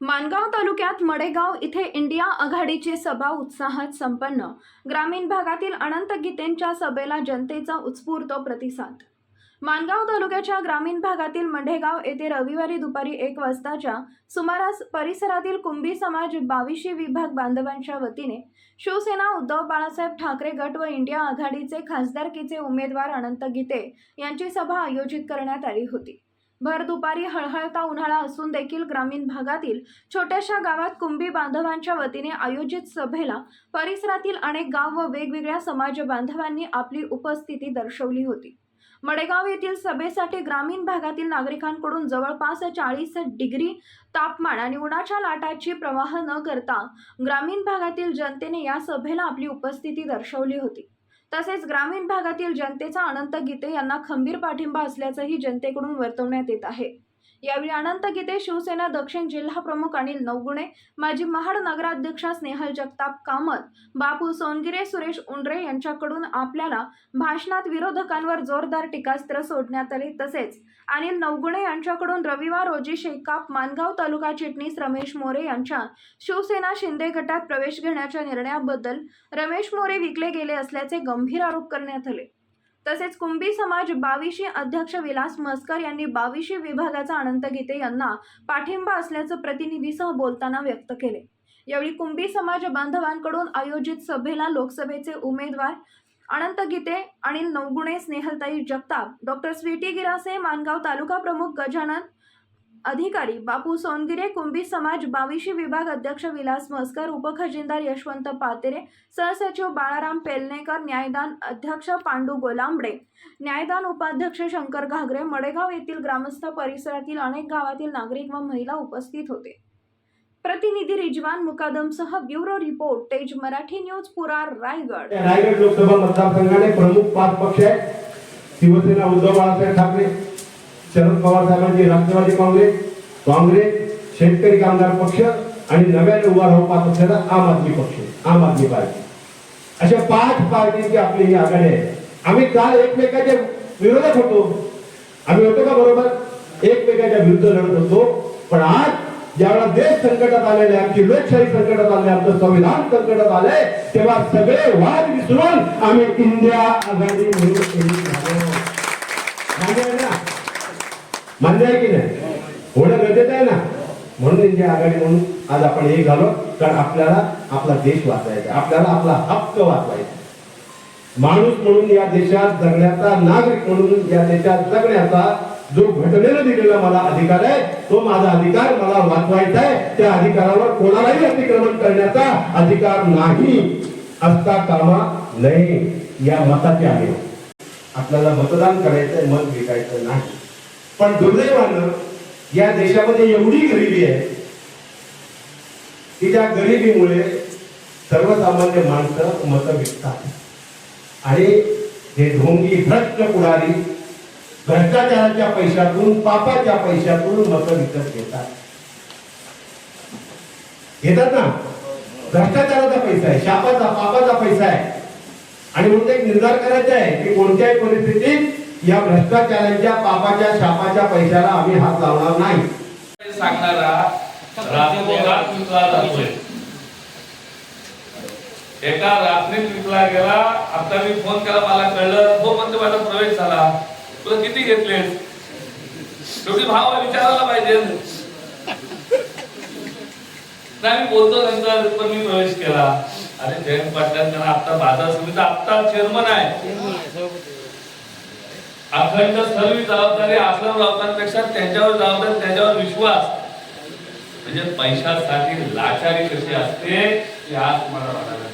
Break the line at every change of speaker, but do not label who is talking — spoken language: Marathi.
मानगाव तालुक्यात मडेगाव इथे इंडिया आघाडीची सभा उत्साहात संपन्न. ग्रामीण भागातील अनंत गीतेंच्या सभेला जनतेचा उत्स्फूर्त प्रतिसाद. मानगाव तालुक्याच्या ग्रामीण भागातील मंढेगाव येथे रविवारी दुपारी एक वाजताच्या सुमारास परिसरातील कुंभी समाज बावीशी विभाग बांधवांच्या वतीने शिवसेना उद्धव बाळासाहेब ठाकरे गट व इंडिया आघाडीचे खासदारकीचे उमेदवार अनंत गीते यांची सभा आयोजित करण्यात आली होती. भर दुपारी हळहळता उन्हाळा असून देखील ग्रामीण भागातील छोट्याशा गावात कुंभी बांधवांच्या वतीने आयोजित सभेला परिसरातील अनेक गाव व वेगवेगळ्या समाज बांधवांनी आपली उपस्थिती दर्शवली होती. मडेगाव येथील सभेसाठी ग्रामीण भागातील नागरिकांकडून जवळपास चाळीस डिग्री तापमान आणि उन्हाच्या लाटाची प्रवाह न करता ग्रामीण भागातील जनतेने या सभेला आपली उपस्थिती दर्शवली होती. तसेच ग्रामीण भागातील जनतेचा अनंत गीते यांना खंबीर पाठिंबा असल्याचंही जनतेकडून वर्तवण्यात येत आहे. यावेळी अनंत गीते शिवसेना दक्षिण जिल्हा प्रमुख अनिल नवगुणे माजी महाड नगराध्यक्षा स्नेहल जगताप कामत बापू सोनगिरे सुरेश उंडरे यांच्याकडून आपल्याला भाषणात विरोधकांवर जोरदार टीकास्त्र सोडण्यात आले. तसेच अनिल नवगुणे यांच्याकडून रविवार रोजी शेकाप मानगाव तालुका चिटणीस रमेश मोरे यांच्या शिवसेना शिंदे गटात प्रवेश घेण्याच्या निर्णयाबद्दल रमेश मोरे विकले गेले असल्याचे गंभीर आरोप करण्यात आले. तसेच कुंभी समाज बावीशी अध्यक्ष विलास मस्कर यांनी बावीशी विभागाचा अनंत गीते यांना पाठिंबा असल्याचं प्रतिनिधीसह बोलताना व्यक्त केले. यावेळी कुंभी समाज बांधवांकडून आयोजित सभेला लोकसभेचे उमेदवार अनंत गीते आणि नवगुणे स्नेहलताई जगताप डॉक्टर स्वीटी गिरासे मानगाव तालुका प्रमुख गजानन अधिकारी बापू सोनगिरे कुंभी समाज बावीशी विभाग अध्यक्ष विलास मस्कर उपखजिनदार यशवंत पातेरे सहसचिव बाळाराम पेलनेकर न्यायदान अध्यक्ष पांडू गोलांबडे न्यायदान उपाध्यक्ष शंकर घागरे मडेगाव येथील ग्रामस्थ परिसरातील अनेक गावातील नागरिक व महिला उपस्थित होते. प्रतिनिधी Rizwan मुकादमसह bureau report Tej Marathi news पुरार Raigad.
Raigad Lok Sabha मतदारसंघाने प्रमुख पाच पक्ष आहेत. शिवसेना उद्धव बाळासाहेब ठाकरे शरद पवार साहेबांची राष्ट्रवादी काँग्रेस काँग्रेस शेतकरी कामगार पक्ष आणि नव्याने उभा राहू पाहत असलेला आम आदमी पक्ष आम आदमी पार्टी. अशा पाच पार्टीची आपली ही आघाडी आहे. आम्ही काल एकमेकाच्या विरोधात होतो. आम्ही होतो का बरोबर? एकमेकाच्या विरुद्ध लढत होतो. पण आज ज्यावेळेला देश संकटात आलेले आमची लोकशाही संकटात आले आमचं संविधान संकटात आलंय तेव्हा सगळे वाद विसरून आम्ही इंडिया आघाडी म्हणून एकजूट झालो. मान्य आहे ना मान्य आहे की नाही? होणं गरजेचं आहे ना? म्हणून इंडिया आघाडी म्हणून आज आपण हे झालो कारण आपल्याला आपला देश वाचवायचा आपल्याला आपला हक्क वाचवायचा आहे. माणूस म्हणून या देशात जगण्याचा नागरिक म्हणून या देशात जगण्याचा जो घटनेनं दिलेला मला अधिकार आहे तो माझा अधिकार मला वाचवायचा आहे. त्या अधिकारावर कोणालाही अतिक्रमण करण्याचा अधिकार नाही. असता कामा नये. या मताचे आहे. आपल्याला मतदान करायचंय मत विकायचं नाही. पण दुर्दैवानं या देशामध्ये एवढी गरिबी आहे की त्या गरिबीमुळे सर्वसामान्य माणसं मतं विकतात आणि हे ढोंगी भ्रष्ट पुढारी भ्रष्टाचाराच्या पैशातून पापाच्या पैशातून मतं विकत घेतात. घेतात ना? भ्रष्टाचाराचा पैसा आहे शापाचा पापाचा पैसा आहे. आणि म्हणून एक निर्धार करायचा आहे की कोणत्याही परिस्थितीत या भ्रष्टाचाराच्या पापाच्या शापाच्या पैशाला आम्ही हात लावणार नाही.
सांगणारा एका रात्रीत विकला गेला आता मी फोन केला मला कळलं हो म्हणतो माझा प्रवेश झाला. तुला किती घेतले शेवटी भाव विचारायला पाहिजे. नाही मी बोलतो नंतर पण मी प्रवेश केला. अरे जयंत पाटलांना आता बाजार समिती आता चेअरमन आहे. अखंड सर्व जबाबदारी आपल्या लोकांपेक्षा त्यांच्यावर जबाबदारी त्याच्यावर विश्वास. म्हणजे पैशासाठी लाचारी कशी असते हे आज तुम्हाला बघायला